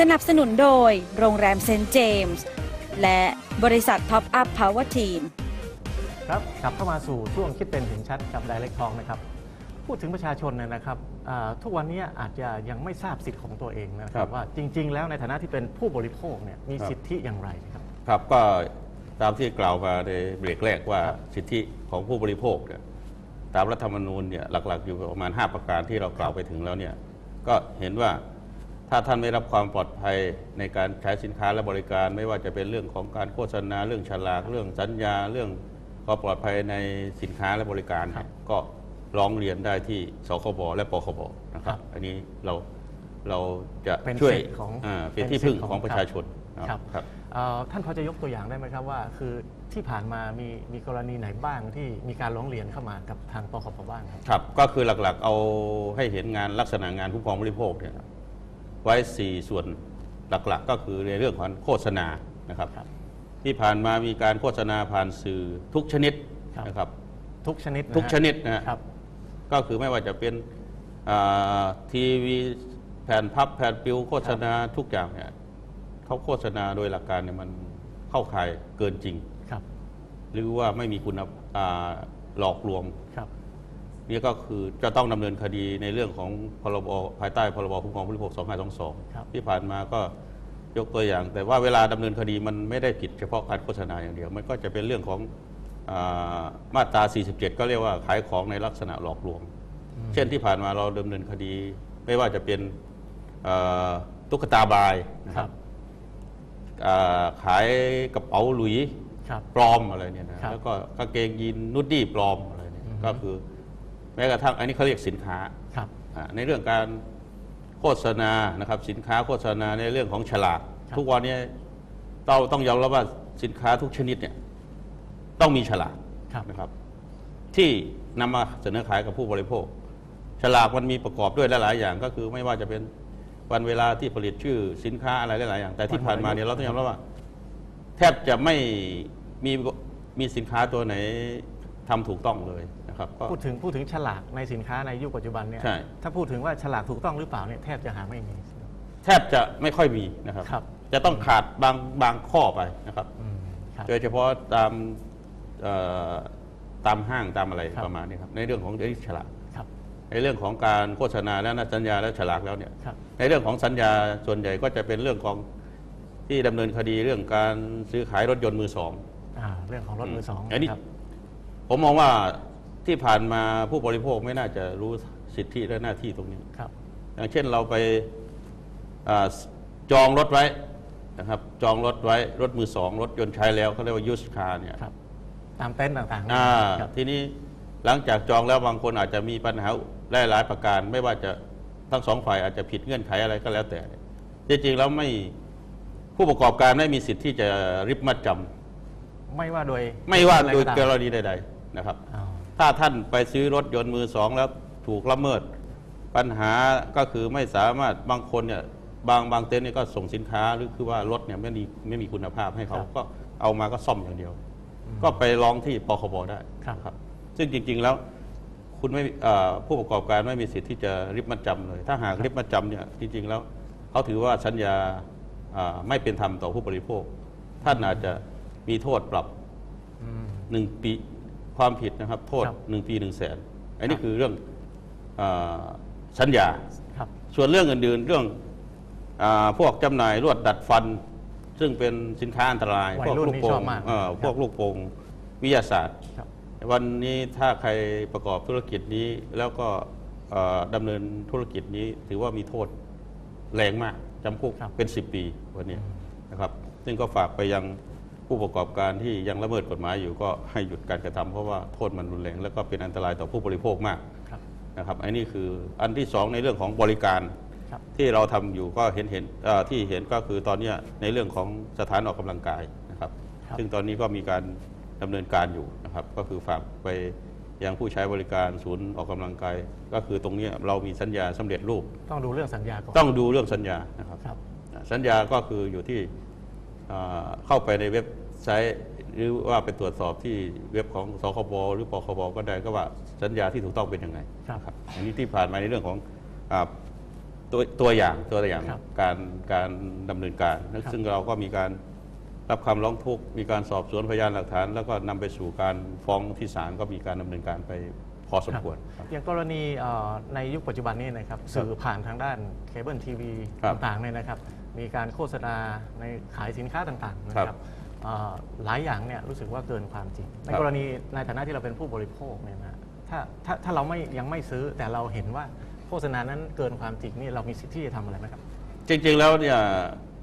สนับสนุนโดยโรงแรมเซนต์เจมส์และบริษัทท็อปอัพพาวเวอร์ทีม ครับกลับเข้ามาสู่ช่วงคิดเป็นถึงชัดกับ Direct Talk นะครับ พูดถึงประชาชนเนยนะครับอ่าทุกวันนี้อาจจะยังไม่ทราบสิทธิ์ของตัวเองนะคครัรับบว่าจริง ๆ แล้วในฐานะที่เป็นผู้บริโภคเนี่ยมีครับ สิทธิอย่างไรครับ ครับก็ตามที่กล่าวมาในเบรกแรกว่าสิทธิของผู้บริโภคเนี่ยตามรัฐธรรมนูญเนี่ยหลักๆอยู่ประมาณ 5 ประการที่เรากล่าวไปถึงแล้วเนี่ยก็เห็นว่า ถ้าท่านไม่รับความปลอดภัยในการใช้สินค้าและบริการ ไม่ว่าจะเป็นเรื่องของการโฆษณาเรื่องฉลากเรื่องสัญญาเรื่องความปลอดภัยในสินค้าและบริการครับก็ร้องเรียนได้ที่สคบและปคบนะคครัรับบอันนี้เราเราจะเป็นช่วยสิทธิ์ของอ่าเป็นเป็นที่สิทธิ์พึ่งของของประชาชนครับครับเอ่อท่านพอจะยกตัวอย่างได้ไหมครับว่า คือที่ผ่านมามีมีกรณีไหนบ้างที่มีการร้องเรียนเข้ามากับทางปคบบ้างครับครับ ก็คือหลักๆเอาให้เห็นงานลักษณะงานคุ้มครองบริโภคเนี่ย ไว้ 4 ส่วนหลักๆ ก็คือในเรื่องของโฆษณานะครับครับที่ผ่านมามีการโฆษณาผ่านสื่อทุกชนิดครับนะครับทุกชนิดะฮะทุกชนิดนะฮะครับ ก็คือไม่ว่าจะเป็นอ่าทีวีแผ่นพับแผ่นปิวโฆษณาทุกอย่างเนี่ยเขาโฆษณาโดยหลักการเนี่ยมันเข้าข่ายเกินจริงครับ หรือว่าไม่มีคุณอ่าหลอกลวงครับ นี่ก็คือจะต้องดำเนินคดีในเรื่องของพรบภายใต้พรบคุ้มครองผู้บริโภคครับ2522 ที่ผ่านมาก็ยกตัวอย่าง แต่ว่าเวลาดำเนินคดีมันไม่ได้ผิดเฉพาะการโฆษณาอย่างเดียว มันก็จะเป็นเรื่องของอามาตรา 47 ก็เรียกว่าขายของในลักษณะหลอกลวง เช่นที่ผ่านมาเราดำเนินคดี ไม่ว่าจะเป็นเอ่อตุ๊กตาบายนะคครัรับบอ่าขายกระเป๋าหลุยครับปลอมอะไรเนี่ยนะครับแล้วก็กางเกงยีนนุดดี้ปลอมอะไรเนี่ยอือฮึก็คือ แม้กระทั่งอันนี้เขาเรียกสินค้าครับอ่าในเรื่องการโฆษณานะครับสินค้าโฆษณาในเรื่องของฉลากครับทุกวันนี้ต้องต้องยอมรับว่าสินค้าทุกชนิดเนี่ยต้องมีฉลากครับนะครับ ที่นำมาเสนอขายกับผู้บริโภค ฉลากมันมีประกอบด้วยหลาย ๆ อย่าง ก็คือไม่ว่าจะเป็นวันเวลาที่ผลิตชื่อสินค้าอะไรหลาย ๆ อย่าง แต่ที่ผ่านมาเนี่ยเราต้องยอมรับว่า แทบจะไม่มีมีสินค้าตัวไหน ทำถูกต้องเลยนะครับก็ พูดถึงพูดถึงฉลากในสินค้าในยุคปัจจุบันเนี่ยใช่ ถ้าพูดถึงว่าฉลากถูกต้องหรือเปล่าเนี่ยแทบจะหาไม่มี แทบจะไม่ค่อยมีนะครับ ครับ จะต้องขาดบางบางข้อไปนะครับ อืมครับ โดยเฉพาะตามเอ่อตามห้างตามอะไรครับ ประมาณนี้ครับในเรื่องของเรื่องฉลากครับในเรื่องของการโฆษณาและนัดสัญญาและฉลากแล้วเนี่ยครับ ในเรื่องของสัญญาส่วนใหญ่ก็จะเป็นเรื่องของที่ดำเนินคดีเรื่องการซื้อขายรถยนต์มือสองอ่าเรื่องของรถมือสองอันนี้ครับ ผมมองว่าที่ผ่านมาผู้บริโภคไม่น่าจะรู้สิทธิและหน้าที่ตรงนี้ครับอย่างเช่นเราไปอาจองรถไว้นะครับจองรถไว้รถมือสองรถยนต์ใช้แล้วเขาเรียกว่ายูสคาร์เนี่ยครับตามเต็นท์ต่างๆอ่าครับทีนี้หลังจากจองแล้วบางคนอาจจะมีปัญหาหลายๆประการ ไม่ว่าจะทั้งสองฝ่ายอาจจะผิดเงื่อนไขอะไรก็แล้วแต่จริงๆแล้วไม่ผู้ประกอบการไม่มีสิทธิ์ที่จะริบมัดจำไม่ว่าโดย ไม่ว่าโดยอะกรรตามณีใดๆ นะครับอ้าวถ้าท่านไปซื้อรถยนต์มือสองแล้วถูกละเมิด ปัญหาก็คือไม่สามารถบางคนเนี่ยบางบางเต็นท์เนี่ยก็ส่งสินค้าหรือคือว่ารถเนี่ยไม่มีไม่มีคุณภาพให้เขาก็เอามาก็ซ่อมอย่างเดียว ก็ไปร้องที่ปคบได้ครับครับซึ่งจริง ๆแล้วคุณไม่เอ่อผู้ประกอบการไม่มีสิทธิ์ที่จะริบมัดจำเลย ถ้าหากริบมัดจำเนี่ยจริง ๆ แล้วเขาถือว่าสัญญาอ่าไม่เป็นธรรมต่อผู้บริโภค ท่านอาจจะมีโทษปรับอืมหนึ่งปี ความผิดนะครับโทษครับหนึ่งปีหนึ่งแสนอันนี้ครับ คือเรื่องอาสัญญา ครับ ส่วนเรื่องอื่นๆเรื่องอาพวกจำหน่ายลวดดัดฟัน ซึ่งเป็นสินค้าอันตราย วัพยวกรุ่นลูกนี่โป่ชองบมากเอ่อครับ พวกลูกโป่งวิทยาศาสตร์ ครับ วันนี้ถ้าใครประกอบธุรกิจนี้แล้วก็เอ่อดำเนินธุรกิจนี้ถือว่ามีโทษแรงมากจำคุกครับ เป็น 10 ปีวันนี้นะครับ ซึ่งก็ฝากไปยัง ผู้ประกอบการที่ยังละเมิดกฎหมายอยู่ก็ให้หยุดการกระทำเพราะว่าโทษมันรุนแรงแล้วก็เป็นอันตรายต่อผู้บริโภคมากครับนะครับอันนี้คืออันที่สองในเรื่องของบริการครับที่เราทำอยู่ก็เห็นเห็นเอ่อที่เห็นก็คือตอนเนี้ยในเรื่องของสถานออกกำลังกายนะครับครับซึ่งตอนนี้ก็มีการดำเนินการอยู่นะครับ ก็คือฝากไปยังผู้ใช้บริการศูนย์ออกกำลังกาย ก็คือตรงเนี้ยเรามีสัญญาสำเร็จรูป ต้องดูเรื่องสัญญาก่อนต้องดูเรื่องสัญญานะครับครับสัญญาก็คืออยู่ที่ เอ่อเข้าไปในเว็บไซต์หรือว่าไปตรวจสอบที่เว็บของสคบหรือปคบก็ได้ก็ว่าสัญญาที่ถูกต้องเป็นยังไงครับครับอันนี้ที่ผ่านมาในเรื่องของอาตัวตัวอย่างตัวอย่างครับการการดำเนินการครับซึ่งเราก็มีการรับคำร้องทุกข์มีการสอบสวนพยานหลักฐาน แล้วก็นำไปสู่การฟ้องที่ศาลก็มีการดำเนินการไปพอสมควรครับอย่างกรณีเอ่อในยุคปัจจุบันนี้นะครับสื่อผ่านทางด้านเคเบิลทีวีครับต่างๆเนี่ยนะครับ มีการโฆษณาในขายสินค้าต่างๆนะคครัรับบเอ่อหลายอย่างเนี่ยรู้สึกว่าเกินความจริง ในครับกรณีในฐานะที่เราเป็นผู้บริโภคเนี่ยนะถ้าถ้าถ้าเราไม่ยังไม่ซื้อแต่เราเห็นว่าโฆษณานั้นเกินความจริงนี่เรามีสิทธิ์ที่จะทำอะไรไหมครับ จริง ๆ แล้วเนี่ย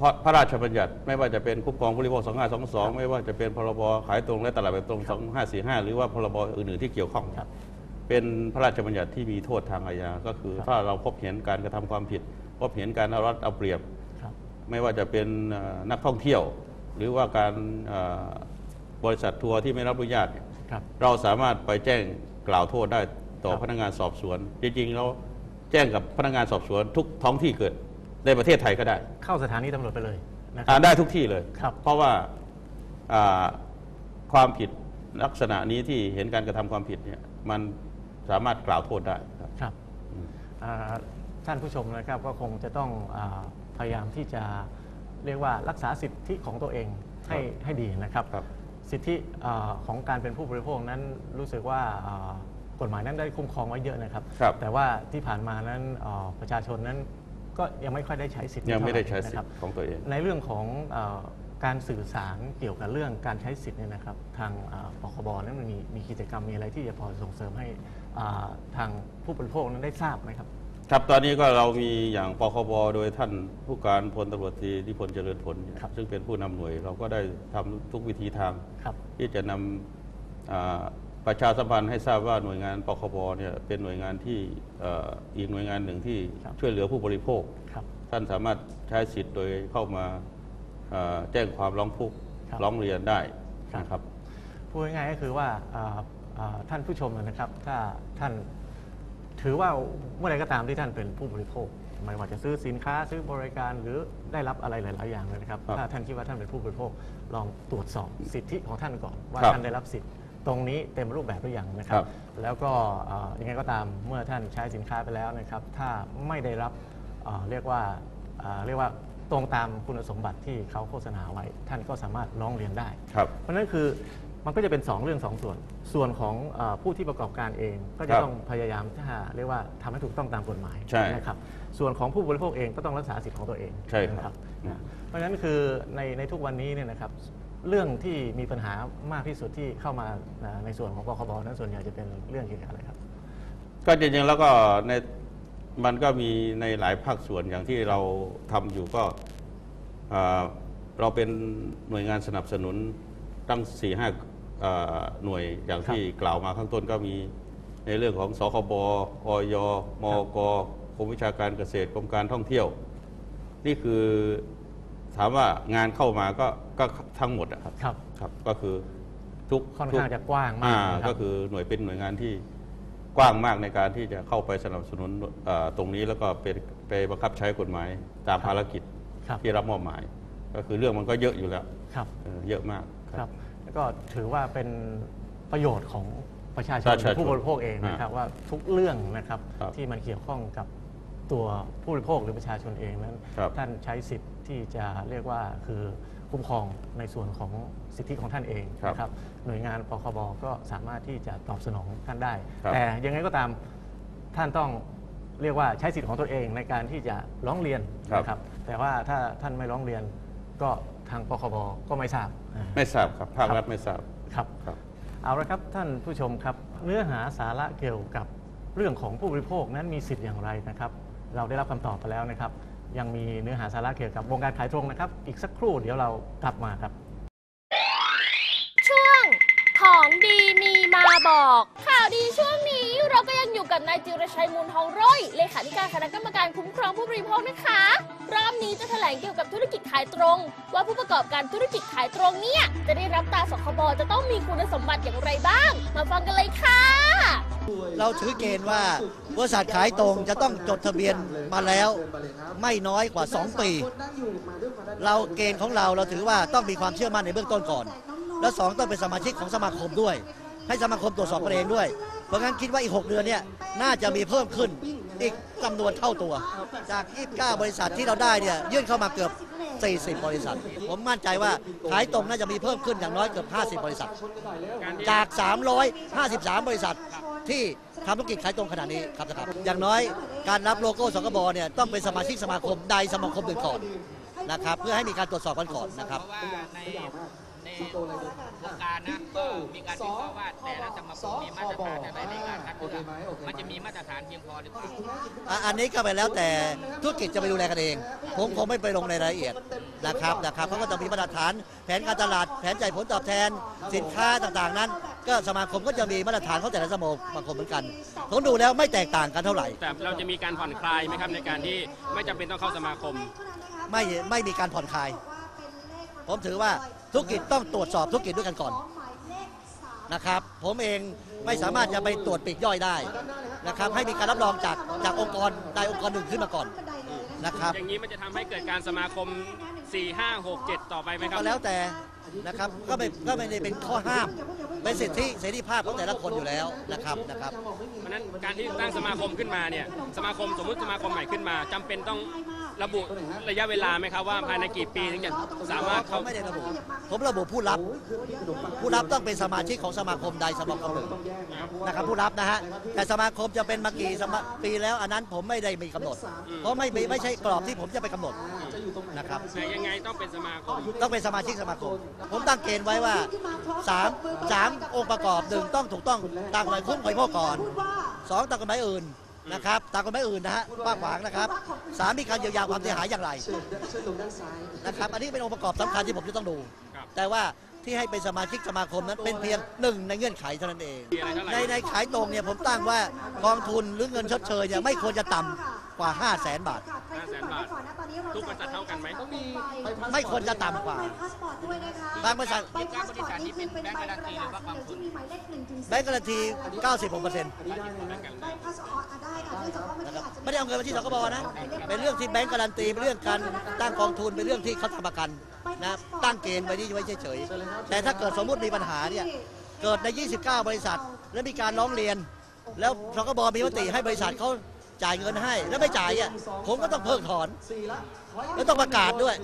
พระพระราชบัญญัติไม่ว่าจะเป็นคุ้มครองผู้บริโภค 2522 ไม่ว่าจะเป็นพรบขายตรงและตลาดแบบตรง 2545 หรือว่าพรบอื่นๆที่เกี่ยวข้องครับเป็นพระราชบัญญัติที่มีโทษทางอาญา ก็คือครับถ้าเราพบเห็นการกระทำความผิด พบเห็นการเอารัดเอาเปรียบครับ ไม่ว่าจะเป็นเอ่อนักท่องเที่ยว หรือว่าการเอ่อบริษัททัวร์ที่ไม่รับอนุญาตเนี่ยครับเราสามารถไปแจ้งกล่าวโทษได้ต่อครับพนักงานสอบสวน จริงๆเราแจ้งกับพนักงานสอบสวนทุกท้องที่เกิดในประเทศไทยก็ได้ เข้าสถานีตำรวจไปเลยนะคอ่ารับได้ทุกที่เลยครับเพราะว่าอ่าความผิดลักษณะนี้ที่เห็นการกระทำความผิดเนี่ยมันสามารถกล่าวโทษได้ครับครับอ่าท่านผู้ชมนะครับก็คงจะต้องอา พยายามที่จะเรียกว่ารักษาสิทธิของตัวเองให้ให้ดีนะครับ ครับ สิทธิอาของการเป็นผู้บริโภคนั้นรู้สึกว่าอ่ากฎหมายนั้นได้คุ้มครองไว้เยอะนะครับ ครับแต่ว่าที่ผ่านมานั้นอ่าประชาชนนั้นก็ยังไม่ค่อยได้ใช้สิทธิยังไม่ได้เท่าหร่ใช้สิทนะครับธิ์ของตัวเอง ในเรื่องของเออการสื่อสารเกี่ยวกับเรื่องการใช้สิทธิ์เนี่ยนะครับ ทางอ่าปคบนั้นมันมีมีกิจกรรมมีอะไรที่จะพอส่งเสริมให้อ่าทางผู้บริโภคนั้นได้ทราบไหมครับ ครับตอนนี้ก็เรามีอย่างปคบโดยท่านผู้การพลตำรวจตรีนิพนธ์เจริญผลเนี่ยครับซึ่งเป็นผู้นำหน่วย เราก็ได้ทำทุกวิธีทาง ครับ ที่จะนำอ่าประชาสัมพันธ์ให้ทราบว่าหน่วยงานปคบเนี่ยเป็นหน่วยงานที่เอ่ออีกหน่วยงานหนึ่งที่ครับ ช่วยเหลือผู้บริโภค ครับ ท่านสามารถใช้สิทธิ์โดยเข้ามาเอ่อแจ้งความร้องทุกข์ครับ ร้องเรียนได้ครับนะครับ พูดง่ายๆก็คือว่าอ่าอ่าท่านผู้ชมนะครับ ถ้าท่าน ถือว่าเมื่อใดก็ตามที่ท่านเป็นผู้บริโภคไม่ว่าจะซื้อสินค้าซื้อบริการหรือได้รับอะไรหลาย ๆ อย่างเลยนะครับครับถ้าท่านคิดว่าท่านเป็นผู้บริโภคลองตรวจสอบสิทธิของท่านก่อนว่าครับท่านได้รับสิทธิ์ตรงนี้เต็มรูปแบบหรือยังนะครัครับบแล้วก็อ่ายังไงก็ตามเมื่อท่านใช้สินค้าไปแล้วนะครับ ถ้าไม่ได้รับอ่าเรียกว่าอ่าเรียกว่าตรงตามคุณสมบัติที่เขาโฆษณาไว้ ท่านก็สามารถร้องเรียนได้ครับเพราะฉะนั้นคือ มันก็จะเป็น 2 เรื่อง 2 ส่วน ส่วนของเออผู้ที่ประกอบการเอง ก็จะครับต้องพยายามที่จะเรียกว่าทำให้ถูกต้องตามกฎหมายใช่นะครับ ส่วนของผู้บริโภคเองก็ต้องรักษาสิทธิ์ของตัวเองใช่ครับ นะนะเพราะฉะนั้นคือในในทุกวันนี้เนี่ยนะครับเรื่องที่มีปัญหามากที่สุดที่เข้ามานะในส่วนของปคบนั้นส่วนใหญ่จะเป็นเรื่องเกี่ยวกับอะไรครับ ก็จริงๆแล้วก็ในมันก็มีในหลายภาคส่วนอย่างที่เราทำอยู่ก็อ่าเราเป็นหน่วยงานสนับสนุนตั้ง4ี่ห้า หน่วยอย่างที่กล่าวมาข้างต้นก็มีในเรื่องของสคบออยมกกรมวิชาการเกษตรกรมการท่องเที่ยว นี่คือถามว่างานเข้ามาก็ก็ทั้งหมดอะครับครับครับก็คือทุกค่อนทุข้างจะกว้างมากอ่นะครับก็คือหน่วยเป็นหน่วยงานที่กว้างมากในการที่จะเข้าไปสนับสนุนเอ่อตรงนี้แล้วก็เป็นไปบังคับใช้กฎหมายตามภารกิจครับที่รับมอบหมาย ก็คือเรื่องมันก็เยอะอยู่แล้วครับเออเยอะมากครับแล้ว ก็ถือว่าเป็นประโยชน์ของประชาชนประชาชนผู้บริโภคเองนะครับว่าทุกเรื่องนะครับครับที่มันเกี่ยวข้องกับตัวผู้บริโภคหรือประชาชนเองนั้น ครับท่านใช้สิทธิ์ที่จะเรียกว่าคือคุ้มครองในส่วนของสิทธิของท่านเองนะครับหน่วยงานปคบก็สามารถที่จะตอบสนองท่านได้ ครับแต่ยังไงก็ตามท่านต้องเรียกว่าใช้สิทธิ์ของตัวเองในการที่จะร้องเรียนนะครับ แต่ว่าถ้าท่านไม่ร้องเรียน ก็ทางปคบก็ไม่ทราบอ่าไม่ทราบครับภาคครับรัฐไม่ทราบครับครับ เอาละครับท่านผู้ชมครับ เนื้อหาสาระเกี่ยวกับเรื่องของผู้บริโภคนั้นมีสิทธิ์อย่างไรนะครับ เราได้รับคำตอบไปแล้วนะครับ ยังมีเนื้อหาสาระเกี่ยวกับวงการขายตรงนะครับ อีกสักครู่เดี๋ยวเรากลับมาครับ ช่วงของดีมีมาบอก ข่าวดีช่วงนี้เราก็ยังอยู่กับนายจิรชัยมูลทองร้อยเลขาธิการคณะกรรมการคุ้มครองผู้บริโภคนะคะ รอบนี้จะแถลงเกี่ยวกับธุรกิจขายตรง ว่าผู้ประกอบการธุรกิจขายตรงเนี่ย จะได้รับตาสคบจะต้องมีคุณสมบัติอย่างไรบ้าง มาฟังกันเลยค่ะ เราถือเกณฑ์ว่าบริษัทขายตรงจะต้องจดทะเบียนมาแล้ว ไม่น้อยกว่า 2 ปี เราเกณฑ์ของเราเราถือว่าต้องมีความเชื่อมั่นในเบื้องต้นก่อน และสองต้องเป็นสมาชิกของสมาคมด้วย ให้สมาคมตรวจสอบกันเองด้วย เพราะงั้นคิดว่าอีก 6 เดือนเนี่ยน่าจะมีเพิ่มขึ้น อีกจำนวนเท่าตัว จาก 29 บริษัทที่เราได้เนี่ยยื่นเข้ามาเกือบ 40 บริษัท ผมมั่นใจว่าขายตรงน่าจะมีเพิ่มขึ้นอย่างน้อยเกือบ 50 บริษัท จาก 353 บริษัทที่ทำธุรกิจขายตรงขนาดนี้ครับนะครับ อย่างน้อยการรับโลโก้สกบเนี่ยต้องเป็นสมาชิกสมาคมใดสมาคมหนึ่งก่อนนะครับเพื่อให้มีการตรวจสอบกันก่อนนะครับ เพราะว่าใน ในวงการนะก็มีการวิเคราะห์ว่าแต่ละสมาคมมีมาตรฐานอะไรในการคัดเลือกมันจะมีมาตรฐานเพียงพอหรือเปล่าอะอันนี้ก็ไปแล้วแต่ธุรกิจจะไปดูแลกันเอง ผมคงไม่ไปลงในรายละเอียดนะครับนะครับเพราะว่าต้องมีมาตรฐานแผนการตลาดแผนจ่ายผลตอบแทน สินค้าต่างๆนั้น ก็สมาคมก็จะมีมาตรฐานของแต่ละสมาคมเหมือนกันผมดูแล้วไม่แตกต่างกันเท่าไหร่ แต่เราจะมีการผ่อนคลายไหมครับในการที่ไม่จำเป็นต้องเข้าสมาคม ไม่ไม่มีการผ่อนคลาย ผมถือว่าธุรกิจต้องตรวจสอบธุรกิจด้วยกันก่อนนะครับผมเองไม่สามารถจะไปตรวจปลีกย่อยได้นะครับให้มีการรับรองจากจากองค์กรใดองค์กรหนึ่งขึ้นมาก่อนนะครับอย่างนี้มันจะทำให้เกิดการสมาคม 4 5 6 7 ต่อไปไหมครับก็แล้วแต่นะครับก็ไม่ก็ไม่ได้เป็นข้อห้ามเป็นสิทธิเสรีภาพของแต่ละคนอยู่แล้วนะครับนะครับเพราะฉะนั้นการที่ตั้งสมาคมขึ้นมาเนี่ยสมาคมสมมุติสมาคมใหม่ขึ้นมาจำเป็นต้อง ระบุระยะเวลาไหมครับว่าภายในกี่ปีถึงจะสามารถผเข้ามไม่ได้ระบุผมระบุผู้รับ ผู้รับต้องเป็นสมาชิกของสมาคมใดสมาคมหนึ่งนะครับผู้รับนะฮะแต่สมาคมจะเป็นมากี่สมาปีแล้วอันนั้นผมไม่ได้มีกำหนด เพราะไม่มีไม่ใช่กรอบที่ผมจะไปกำหนดนะครับแต่ยังไงต้องเป็นสมาคมต้องเป็นสมาชิกสมาคม ผมตั้งเกณฑ์ไว้ว่าสามสามองค์ประกอบหนึ่งต้องถูกต้องตามกฎหมายคุ้มบริโภคก่อนสองตามกฎหมายอื่น นะครับตามกฎหมายอื่นนะฮะกว้างขวางนะครับสามมีการเยียวยาความเสียหายอย่างไรนะครับอันนี้เป็นองค์ประกอบสำคัญที่ผมจะต้องดูครับแต่ว่าที่ให้เป็นสมาชิกสมาคมนั้นเป็นเพียงหนึ่งในเงื่อนไขเท่านั้นเองมีอะไรเท่าไหร่ในในขายตรงเนี่ยผมตั้งว่ากองทุนหรือเงินชดเชยเนี่ยไม่ควรจะต่ำกว่า 5 0 0แสนบาท 500,000บาท ทุกบริษัทเท่ากันไหมไม่ควรจะต่ำกว่าบางบริษัทการบริษัทนี้เป็นแบงก์การันตีหรือว่ากองทุนแบงก์การันตี 96เปอร์เซ็นต์นะครับไม่ได้เอาเงินมาที่สกบนะ เป็นเรื่องที่แบงก์การันตี เป็นเรื่องการตั้งกองทุน เป็นเรื่องที่เขาทำประกันนะ ตั้งเกณฑ์ไว้นี่ไว้เฉยๆ แต่ถ้าเกิดสมมุติมีปัญหาเนี่ย เกิดใน 29 บริษัท แล้วมีการร้องเรียน แล้วสกบมีมติให้บริษัทเขา จ่ายเงินให้ แล้วไม่จ่ายอะผมก็ต้องเพิกถอน แล้วต้องประกาศด้วย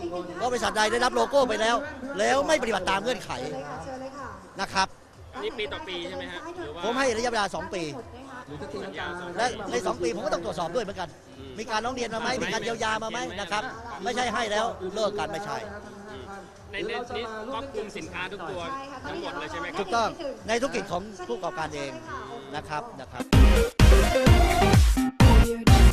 ว่าบริษัทใดได้รับโลโก้ไปแล้ว แล้วไม่ปฏิบัติตามเงื่อนไขนะครับนี่ปีต่อปีใช่ไหมฮะหรือว่าผมให้ระยะเวลา 2 ปี สัญญาสองและใน 2 ปีผมก็ต้องตรวจสอบด้วยเหมือนกัน มีการร้องเรียนมาไหมมีการเยียวยามาไหมนะครับ ไม่ใช่ให้แล้วเลิกกันไม่ใช่ ในเรื่องนี้ครอบคลุมสินค้าทุกตัวทั้งหมดเลยใช่ไหมครัถูบกต้องในธุรกิจของผู้ประกอบการเองนะครับนะครับ weird.